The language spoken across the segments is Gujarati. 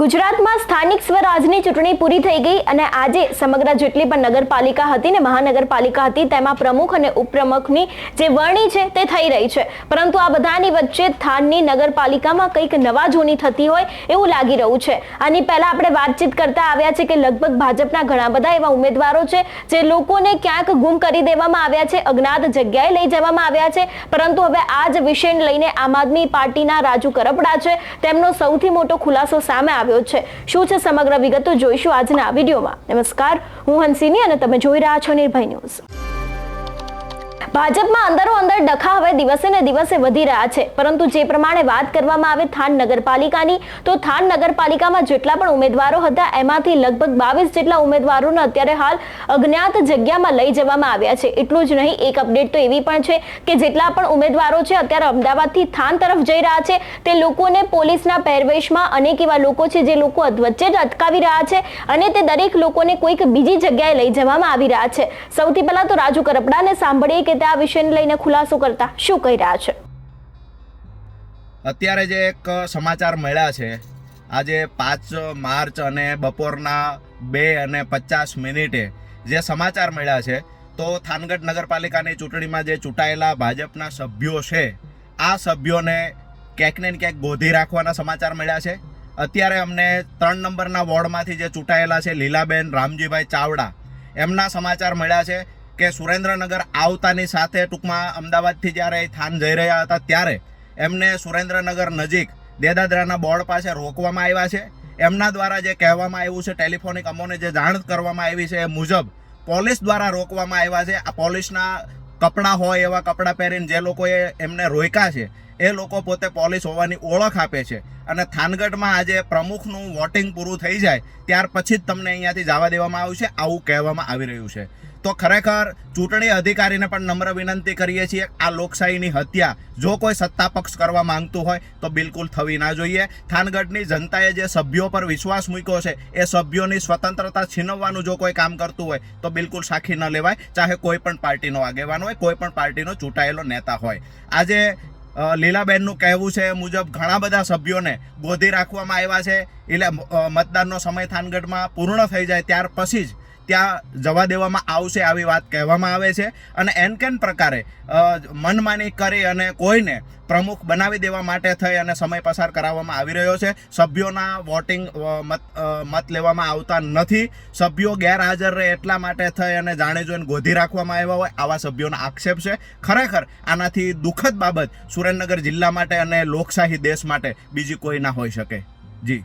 ગુજરાતમાં સ્થાનિક સ્વરાજની ચૂંટણી પૂરી થઈ ગઈ અને આજે સમગ્ર જેટલી પણ નગરપાલિકા હતી ને મહાનગરપાલિકા હતી, તેમાં પ્રમુખ અને ઉપપ્રમુખની જે વરણી છે તે થઈ રહી છે. પરંતુ આ બધાની વચ્ચે થાનની નગરપાલિકામાં કંઈક નવા જૂની થતી હોય એવું લાગી રહ્યું છે. આની પહેલા આપણે વાતચીત કરતા આવ્યા છે કે લગભગ ભાજપના ઘણા બધા એવા ઉમેદવારો છે, જે લોકોને ક્યાંક ગુમ કરી દેવામાં આવ્યા છે, અજ્ઞાત જગ્યાએ લઈ જવામાં આવ્યા છે. પરંતુ હવે આ જ વિષયને લઈને આમ આદમી પાર્ટીના રાજુ કરપડા છે. તેમનો સૌથી મોટો ખુલાસો સામે આવ્યો છે. શું છે સમગ્ર વિગતો જોઈશું આજના વિડીયોમાં. નમસ્કાર, હું હંસિની અને તમે જોઈ રહ્યા છો નિર્ભય ન્યૂઝ. ભાજપમાં અંદરો અંદર ડખા હવે દિવસે ને દિવસે વધી રહ્યા છે. પરંતુ જે પ્રમાણે વાત કરવામાં આવે થાન નગરપાલિકાની, તો થાન નગરપાલિકામાં જેટલા પણ ઉમેદવારો હતા, એમાંથી લગભગ બાવીસ જેટલા ઉમેદવારોને અત્યારે હાલ અજ્ઞાત જગ્યામાં લઈ જવામાં આવ્યા છે. એટલું જ નહીં, એક અપડેટ તો એવી પણ છે કે જેટલા પણ ઉમેદવારો છે, અત્યારે અમદાવાદથી થાન તરફ જઈ રહ્યા છે. તે લોકોને પોલીસના પહેરવેશમાં અનેક એવા લોકો છે, જે લોકો વચ્ચે જ અટકાવી રહ્યા છે અને તે દરેક લોકોને કોઈક બીજી જગ્યાએ લઈ જવામાં આવી રહ્યા છે. સૌથી પહેલા તો રાજુ કરપડાને સાંભળીએ કે તે આ વિષયને લઈને ખુલાસો કરતા શું કહી રહ્યા છે? અત્યારે જે એક સમાચાર મળ્યા છે, આજે પાંચ માર્ચ અને બપોરના બે અને પચાસ મિનિટે જે સમાચાર મળ્યા છે, તો થાનગઢ નગરપાલિકાની ચૂંટણીમાં જે ચૂંટાયેલા ભાજપના સભ્યો છે, આ સભ્યોને ક્યાંક ને ક્યાંક ગોધી રાખવાના સમાચાર મળ્યા છે. અત્યારે અમને ત્રણ નંબરના વોર્ડમાંથી જે ચૂંટાયેલા છે, લીલાબેન, રામજીભાઈ ચાવડા, એમના સમાચાર મળ્યા છે. કે સુરેન્દ્રનગર આવતાની સાથે ટૂંકમાં અમદાવાદથી જ્યારે થાન જઈ રહ્યા હતા ત્યારે એમને સુરેન્દ્રનગર નજીક દેદાદરાના બોર્ડ પાસે રોકવામાં આવ્યા છે. એમના દ્વારા જે કહેવામાં આવ્યું છે, ટેલિફોનિક અમોને જે જાણ કરવામાં આવી છે એ મુજબ પોલીસ દ્વારા રોકવામાં આવ્યા છે. આ પોલીસના કપડાં હોય એવા કપડાં પહેરીને જે લોકોએ એમને રોક્યા છે એ લોકો પોતે પોલીસ હોવાની ઓળખ આપે છે. અને થાનગઢમાં આજે પ્રમુખનું વોટિંગ પૂરું થઈ જાય, ત્યાર પછી જ તમને અહીંયાથી જવા દેવામાં આવ્યું છે, આવું કહેવામાં આવી રહ્યું છે. તો ખરેખર ચૂંટણી અધિકારીને પણ નમ્ર વિનંતી કરીએ છીએ, આ લોકશાહીની હત્યા જો કોઈ સત્તા પક્ષ કરવા માંગતું હોય, તો બિલકુલ થવી ના જોઈએ. થાનગઢની જનતાએ જે સભ્યો પર વિશ્વાસ મૂક્યો છે, એ સભ્યોની સ્વતંત્રતા છીનવવાનું જો કોઈ કામ કરતું હોય, તો બિલકુલ સાખી ન લેવાય. ચાહે કોઈ પણ પાર્ટીનો આગેવાન હોય, કોઈ પણ પાર્ટીનો ચૂંટાયેલો નેતા હોય. આજે લીલાબેનનું કહેવું છે મુજબ ઘણા બધા સભ્યોને ગોધી રાખવામાં આવ્યા છે. એટલે મતદાનનો સમય થાનગઢમાં પૂર્ણ થઈ જાય ત્યાર પછી જ ત્યાં જવા દેવામાં આવશે આવી વાત કહેવામાં આવે છે. અને એન કેન પ્રકારે મનમાની કરી અને કોઈને પ્રમુખ બનાવી દેવા માટે થઈ અને સમય પસાર કરાવવામાં આવી રહ્યો છે. સભ્યોના વોટિંગ મત મત લેવામાં આવતા નથી. સભ્યો ગેરહાજર રહે એટલા માટે થઈ અને જાણે જોઈને ગોધી રાખવામાં આવ્યા હોય આવા સભ્યોનો આક્ષેપ છે. ખરેખર આનાથી દુઃખદ બાબત સુરેન્દ્રનગર જિલ્લા માટે અને લોકશાહી દેશ માટે બીજી કોઈ ના હોઈ શકે. જી.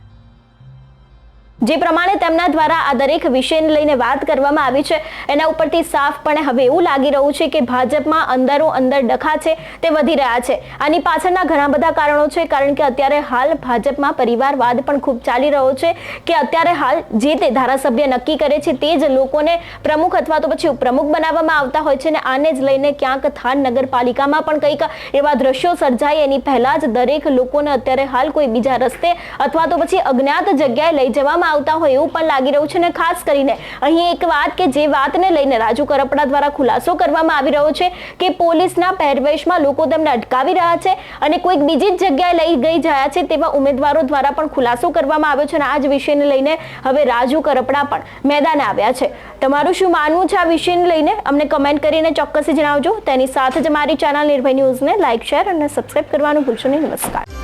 જે પ્રમાણે તેમના દ્વારા આ દરેક વિષયને લઈને વાત કરવામાં આવી છે, એના ઉપરથી સાફપણે હવે એવું લાગી રહ્યું છે કે ભાજપમાં અંદરો અંદર ડખા છે, તે વધી રહ્યા છે. આની પાછળના ઘણા બધા કારણો છે, કારણ કે અત્યારે હાલ ભાજપમાં પરિવારવાદ પણ ખૂબ ચાલી રહ્યો છે કે અત્યારે હાલ જે તે ધારાસભ્ય નક્કી કરે છે તે જ લોકોને પ્રમુખ અથવા તો પછી ઉપપ્રમુખ બનાવવામાં આવતા હોય છે ને આને જ લઈને ક્યાંક થાન નગરપાલિકામાં પણ કંઈક એવા દ્રશ્યો સર્જાય. એની પહેલાં જ દરેક લોકોને અત્યારે હાલ કોઈ બીજા રસ્તે અથવા તો પછી અજ્ઞાત જગ્યાએ લઈ જવામાં આવતા હોય એવું પણ લાગી રહ્યું છે અને ખાસ કરીને અહીં એક વાત કે જે વાતને લઈને રાજુ કરપડા દ્વારા ખુલાસો કરવામાં આવી રહ્યો છે કે પોલીસના પહેરવેશમાં લોકો તેમને અટકાવી રહ્યા છે અને કોઈક બીજી જ જગ્યાએ લઈ ગઈ જયા છે તેવા ઉમેદવારો દ્વારા પણ ખુલાસો કરવામાં આવ્યો છે અને આ જ વિષયને લઈને હવે રાજુ કરપડા પણ મેદાને આવ્યા છે. તમારું શું માનવું છે આ વિષયને લઈને? અમને કમેન્ટ કરીને ચોક્કસ જણાવજો. તેની સાથે જ મારી ચેનલ નિર્ભય ન્યૂઝને લાઇક શેર અને સબસ્ક્રાઇબ કરવાનું ભૂલશો નહીં. નમસ્કાર.